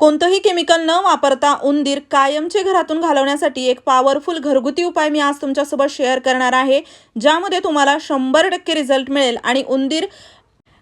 कोणतंही केमिकल न वापरता उंदीर कायमचे घरातून घालवण्यासाठी एक पॉवरफुल घरगुती उपाय मी आज तुमच्यासोबत शेअर करणार आहे ज्यामध्ये तुम्हाला शंभर टक्के रिझल्ट मिळेल आणि उंदीर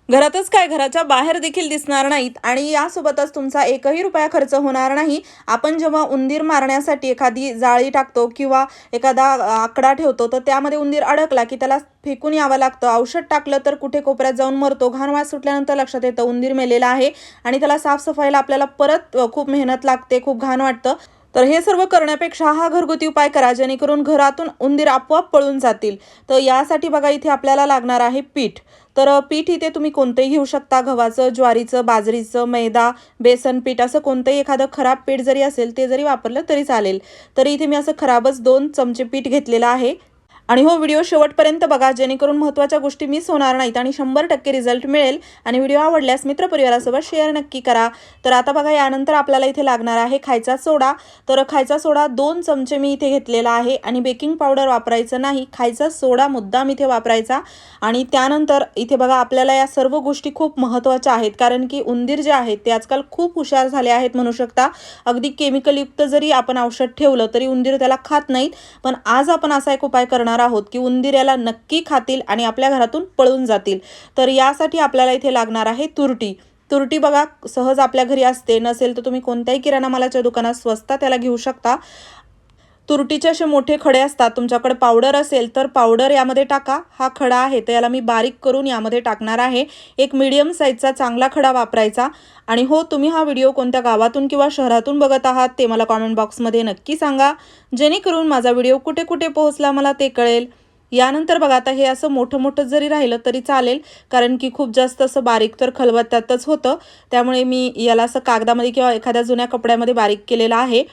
घरातच काय? घराच्या बाहेर देखील दिसणार नाहीत आणि यासोबतच तुमचा एकही रुपया खर्च होणार नाही. आपण जेव्हा उंदीर मारण्यासाठी एखादी जाळी टाकतो किंवा एखादा आकडा ठेवतो तर त्यामध्ये उंदीर अडकला की त्याला फेकून यावं लागतं. औषध टाकलं तर कुठे कोपऱ्यात जाऊन मरतो. घाणवास सुटल्यानंतर लक्षात येतं उंदीर मेलेला आहे आणि त्याला साफसफाईला आपल्याला परत खूप मेहनत लागते खूप घाण वाटतं. तर हे सर्व करण्यापेक्षा हा घरगुती उपाय करा जेणेकरून घरातून उंदीर आपोआप पळून जातील. तर यासाठी बघा इथे आपल्याला लागणार आहे पीठ. तर पीठ इथे तुम्ही कोणतंही घेऊ शकता गव्हाचं ज्वारीचं बाजरीचं मैदा बेसन पीठ असं कोणतंही एखादं खराब पीठ जरी असेल ते जरी वापरलं तरी चालेल. तरी इथे मी असं खराबच दोन चमचे पीठ घेतलेलं आहे. आणि हो व्हिडिओ शेवटपर्यंत बघा जेणेकरून महत्त्वाच्या गोष्टी मिस होणार नाहीत आणि शंभर टक्के रिझल्ट मिळेल. आणि व्हिडिओ आवडल्यास मित्रपरिवारासोबत शेअर नक्की करा. तर आता बघा यानंतर आपल्याला इथे लागणार आहे खायचा सोडा. तर खायचा सोडा दोन चमचे मी इथे घेतलेला आहे आणि बेकिंग पावडर वापरायचं नाही. खायचा सोडा मुद्दाम इथे वापरायचा. आणि त्यानंतर इथे बघा आपल्याला या सर्व गोष्टी खूप महत्त्वाच्या आहेत. कारण की उंदीर जे आहेत ते आजकाल खूप हुशार झाले आहेत म्हणू शकता. अगदी केमिकलयुक्त जरी आपण औषध ठेवलं तरी उंदीर त्याला खात नाहीत. पण आज आपण असा एक उपाय करणार आहोत की उंदिऱ्याला नक्की खातील आणि आपल्या घरातून पळून जातील. तर यासाठी आपल्याला इथे लागणार आहे तुरटी. तुरटी बघा सहज आपल्या घरी असते. नसेल तर तुम्ही कोणत्याही किराणा मालाच्या दुकानात स्वस्तात त्याला घेऊ शकता. तुरटीचे असे मोठे खडे असतात तुमच्याकडे पावडर असेल तर पावडर यामध्ये टाका. हा खडा आहे तर याला मी बारीक करून यामध्ये टाकणार आहे. एक मीडियम साईजचा चांगला खडा वापरायचा. आणि हो तुम्ही हा व्हिडिओ कोणत्या गावातून किंवा शहरातून बघत आहात ते मला कॉमेंट बॉक्समध्ये नक्की सांगा. जेणेकरून माझा व्हिडिओ कुठे कुठे पोहोचला मला ते कळेल. यानंतर बघा आता हे असं मोठं मोठं जरी राहिलं तरी चालेल कारण की खूप जास्त असं बारीक तर खलबत्त्यातच होतं. त्यामुळे मी याला असं कागदामध्ये किंवा एखाद्या जुन्या कपड्यामध्ये बारीक केलेलं आहे.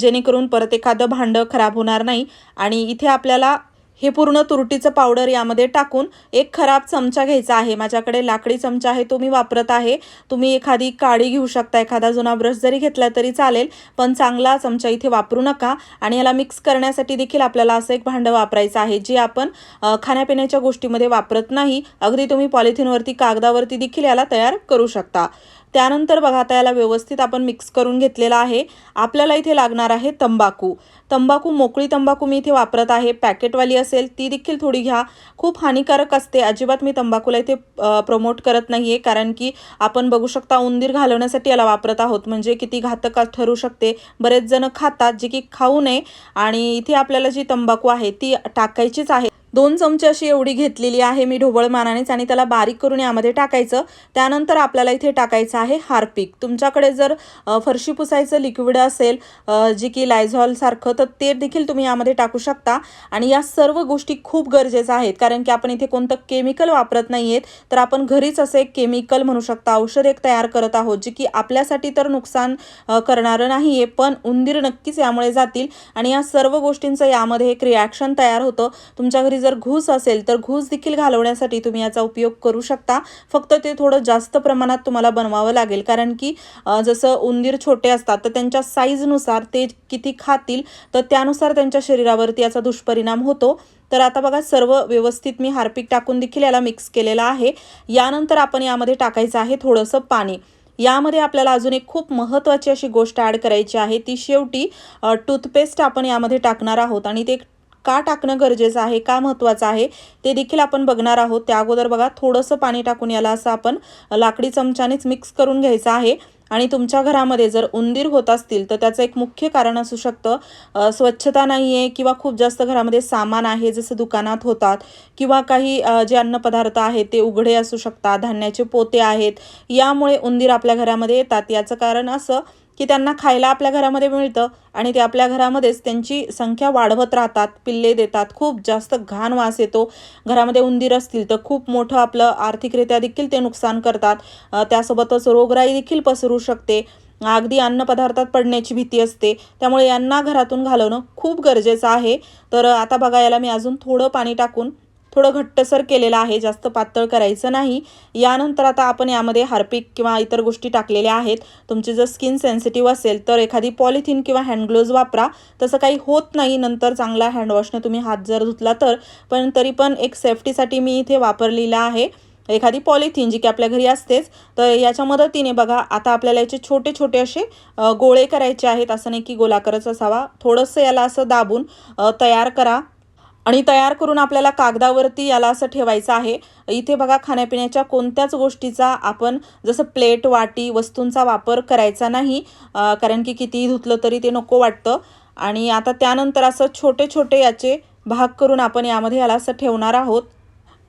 जेणेकरून परत एखादं भांडं खराब होणार नाही. आणि इथे आपल्याला हे पूर्ण तुरटीचं पावडर यामध्ये टाकून एक खराब चमचा घ्यायचा आहे. माझ्याकडे लाकडी चमचा आहे तो मी वापरत आहे. तुम्ही एखादी काळी घेऊ शकता एखादा जुना ब्रश जरी घेतला तरी चालेल पण चांगला चमचा इथे वापरू नका. आणि याला मिक्स करण्यासाठी देखील आपल्याला असं एक भांडं वापरायचं आहे जे आपण खाण्यापिण्याच्या गोष्टीमध्ये वापरत नाही. अगदी तुम्ही पॉलिथिनवरती कागदावरती देखील याला तयार करू शकता. त्यानंतर बघा आता याला व्यवस्थित आपण मिक्स करून घेतलेला आहे. आपल्याला इथे लागणार आहे तंबाखू. तंबाखू मोकळी तंबाखू मी इथे वापरत आहे. पॅकेटवाली असेल ती देखील थोडी घ्या. खूप हानिकारक असते. अजिबात मी तंबाखूला इथे प्रमोट करत नाही आहे कारण की आपण बघू शकता उंदीर घालवण्यासाठी याला वापरत आहोत. म्हणजे किती घातक ठरू शकते. बरेच जण खातात जे की खाऊ नये. आणि इथे आपल्याला जी तंबाखू आहे ती टाकायचीच आहे. दोन चमचे अशी एवढी घेतलेली आहे मी ढोबळ मानानेच आणि त्याला बारीक करून यामध्ये टाकायचं. त्यानंतर आपल्याला इथे टाकायचं आहे हार्पिक. तुमच्याकडे जर फरशी पुसायचं लिक्विड असेल जी जे की लायझॉलसारखं तर ते देखील तुम्ही यामध्ये टाकू शकता. आणि या सर्व गोष्टी खूप गरजेच्या आहेत. कारण की आपण इथे कोणतं केमिकल वापरत नाही आहेत तर आपण घरीच असे केमिकल म्हणू शकता औषध एक तयार करत आहोत जे की आपल्यासाठी तर नुकसान करणारं नाही आहे पण उंदीर नक्कीच यामुळे जातील. आणि या सर्व गोष्टींचं यामध्ये एक रिॲक्शन तयार होतं. तुमच्या घरी जर घूस असेल तर घूस देखील घालवण्यासाठी तुम्ही याचा उपयोग करू शकता. फक्त ते थोडं जास्त प्रमाणात तुम्हाला बनवावं लागेल. कारण की जसं उंदीर छोटे असतात तर त्यांच्या साईजनुसार ते किती खातील तर त्यानुसार त्यांच्या शरीरावरती याचा दुष्परिणाम होतो. तर आता बघा सर्व व्यवस्थित मी हार्पिक टाकून देखील याला मिक्स केलेलं आहे. यानंतर आपण यामध्ये टाकायचं आहे थोडंसं पाणी. यामध्ये आपल्याला अजून एक खूप महत्त्वाची अशी गोष्ट ॲड करायची आहे. ती शेवटी टूथपेस्ट आपण यामध्ये टाकणार आहोत. आणि ते एक का टाकणं गरजेचं आहे का महत्त्वाचं आहे ते देखील आपण बघणार आहोत. त्या अगोदर बघा थोडंसं पाणी टाकून याला असं आपण लाकडी चमच्यानेच मिक्स करून घ्यायचं आहे. आणि तुमच्या घरामध्ये जर उंदीर होत असतील तर त्याचं एक मुख्य कारण असू शकतं स्वच्छता नाही आहे किंवा खूप जास्त घरामध्ये सामान आहे जसं दुकानात होतात किंवा काही जे अन्नपदार्थ आहेत ते उघडे असू शकतात धान्याचे पोते आहेत यामुळे उंदीर आपल्या घरामध्ये येतात. याचं कारण असं की त्यांना खायला आपल्या घरामध्ये मिळतं आणि ते आपल्या घरामध्येच त्यांची संख्या वाढवत राहतात पिल्ले देतात खूप जास्त घाण वास येतो. घरामध्ये उंदीर असतील तर खूप मोठं आपलं आर्थिकरित्या देखील ते नुकसान करतात. त्यासोबतच रोगराई देखील पसरू शकते. अगदी अन्नपदार्थात पडण्याची भीती असते. त्यामुळे यांना घरातून घालवणं खूप गरजेचं आहे. तर आता बघा याला मी अजून थोडं पाणी टाकून थोडं घट्टसर केलेलं आहे जास्त पातळ करायचं नाही. यानंतर आता आपण यामध्ये हार्पिक किंवा इतर गोष्टी टाकलेल्या आहेत. तुमची जर स्किन सेन्सिटिव्ह असेल तर एखादी पॉलिथिन किंवा हँडग्लोव्ज वापरा. तसं काही होत नाही नंतर चांगला हँडवॉशने तुम्ही हात जर धुतला तर. पण तरी पण एक सेफ्टीसाठी मी इथे वापरलेला आहे. एखादी पॉलिथिन जी की आपल्या घरी असतेच तर याच्या मदतीने बघा आता आपल्याला याचे छोटे छोटे असे गोळे करायचे आहेत. असं नाही की गोलाकारच असावा. थोडंसं याला असं दाबून तयार करा. आणि तयार करून आपल्याला कागदावरती याला असं ठेवायचं आहे. इथे बघा खाण्यापिण्याच्या कोणत्याच गोष्टीचा आपण जसं प्लेट वाटी वस्तूंचा वापर करायचा नाही. कारण की कितीही धुतलं तरी ते नको वाटतं. आणि आता त्यानंतर असं छोटे छोटे याचे भाग करून आपण यामध्ये याला असं ठेवणार आहोत.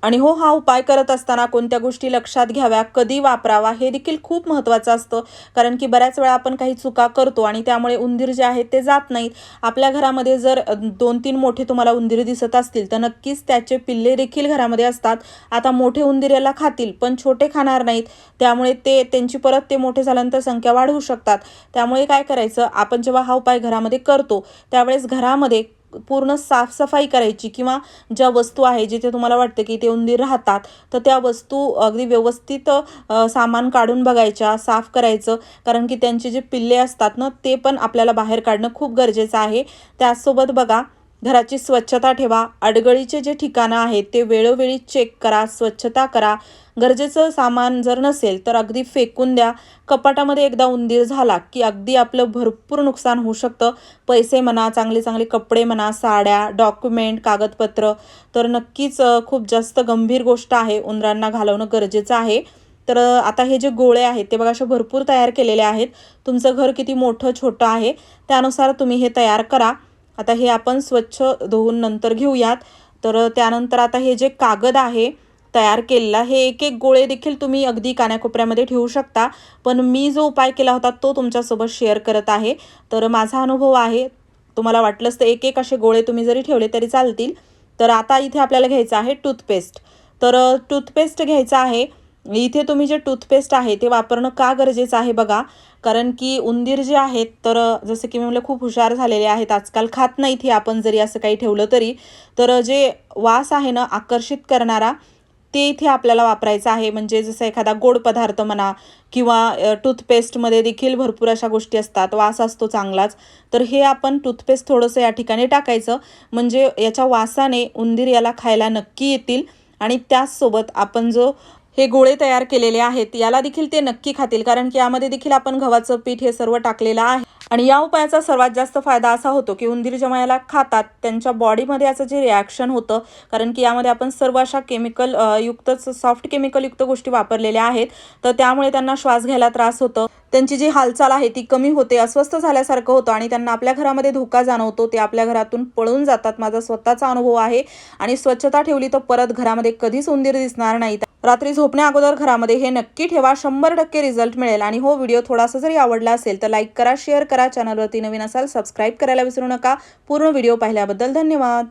आणि हो हा उपाय करत असताना कोणत्या गोष्टी लक्षात घ्याव्या कधी वापरावा हे देखील खूप महत्त्वाचं असतं. कारण की बऱ्याच वेळा आपण काही चुका करतो आणि त्यामुळे उंदीर जे आहेत ते जात नाहीत. आपल्या घरामध्ये जर दोन तीन मोठे तुम्हाला उंदीर दिसत असतील तर नक्कीच त्याचे पिल्ले देखील घरामध्ये असतात. आता मोठे उंदीर याला खातील पण छोटे खाणार नाहीत. त्यामुळे ते त्यांची परत ते मोठे झाल्यानंतर संख्या वाढवू शकतात. त्यामुळे काय करायचं आपण जेव्हा हा उपाय घरामध्ये करतो त्यावेळेस घरामध्ये पूर्ण साफसफाई करायची किंवा ज्या वस्तू आहे जिथे तुम्हाला वाटतं की ते उंदीर राहतात तर त्या वस्तू अगदी व्यवस्थित सामान काढून बघायच्या साफ करायचं. कारण की त्यांचे जे पिल्ले असतात ना ते पण आपल्याला बाहेर काढणं खूप गरजेचं आहे. त्याचसोबत बघा घराची स्वच्छता ठेवा. अडगळीचे जे ठिकाणं आहेत ते वेळोवेळी चेक करा स्वच्छता करा. गरजेचं सामान जर नसेल तर अगदी फेकून द्या. कपाटामध्ये एकदा उंदीर झाला की अगदी आपलं भरपूर नुकसान होऊ शकतं. पैसे म्हणा चांगले चांगले कपडे म्हणा साड्या डॉक्युमेंट कागदपत्र. तर नक्कीच खूप जास्त गंभीर गोष्ट आहे. उंदरांना घालवणं गरजेचं आहे. तर आता हे जे गोळे आहेत ते बघा असे भरपूर तयार केलेले आहेत. तुमचं घर किती मोठं छोटं आहे. त्यानुसार तुम्ही हे तयार करा. आता हे आपण स्वच्छ धुवून नंतर घेऊयात. तर त्यानंतर आता हे जे कागद आहे तयार केलेला हे एक एक गोळे देखील तुम्ही अगदी कान्याकोपऱ्यामध्ये ठेवू शकता. पण मी जो उपाय केला होता तो तुमच्यासोबत शेअर करत आहे. तर माझा अनुभव आहे तुम्हाला वाटलंच तर एक एक असे गोळे तुम्ही जरी ठेवले तरी चालतील. तर आता इथे आपल्याला घ्यायचं आहे टूथपेस्ट. तर टूथपेस्ट घ्यायचा आहे. इथे तुम्ही जे टूथपेस्ट आहे ते वापरणं का गरजेचं आहे बघा. कारण की उंदीर जे आहेत तर जसं की मी म्हणलं खूप हुशार झालेले आहेत. आजकाल खात नाहीत हे आपण जरी असं काही ठेवलं तरी. तर जे वास आहे ना आकर्षित करणारा ते इथे आपल्याला वापरायचं आहे. म्हणजे जसं एखादा गोड पदार्थ म्हणा किंवा टूथपेस्टमध्ये देखील भरपूर अशा गोष्टी असतात. वास असतो चांगलाच. तर हे आपण टूथपेस्ट थोडंसं या ठिकाणी टाकायचं. म्हणजे याच्या वासाने उंदीर याला खायला नक्की येतील. आणि त्याचसोबत आपण जो हे गोळे तयार केलेले आहेत. याला देखील ते नक्की खातील कारण की यामध्ये देखील आपण गव्हाचं पीठ हे सर्व टाकलेलं आहे. आणि या उपायाचा सर्वात जास्त फायदा असा होतो की उंदीर जेव्हा याला खातात त्यांच्या बॉडीमध्ये याचं जे रिॲक्शन होतं कारण की यामध्ये आपण सर्व अशा केमिकल युक्तच सॉफ्ट केमिकल युक्त गोष्टी वापरलेल्या आहेत तर त्यामुळे त्यांना श्वास घ्यायला त्रास होतो. त्यांची जी हालचाल आहे ती कमी होते अस्वस्थ झाल्यासारखं होतं आणि त्यांना आपल्या घरामध्ये धोका जाणवतो ते आपल्या घरातून पळून जातात. माझा स्वतःचा अनुभव आहे आणि स्वच्छता ठेवली तर परत घरामध्ये कधीच उंदीर दिसणार नाही. रात्री झोपण्या अगोदर घरामध्ये हे नक्की ठेवा. शंभर टक्के रिझल्ट मिळेल. आणि हो व्हिडिओ थोडासा जरी आवडला असेल तर लाईक करा शेअर करा. चॅनलवरती नवीन असाल सबस्क्राईब करायला विसरू नका. पूर्ण व्हिडिओ पाहिल्याबद्दल धन्यवाद.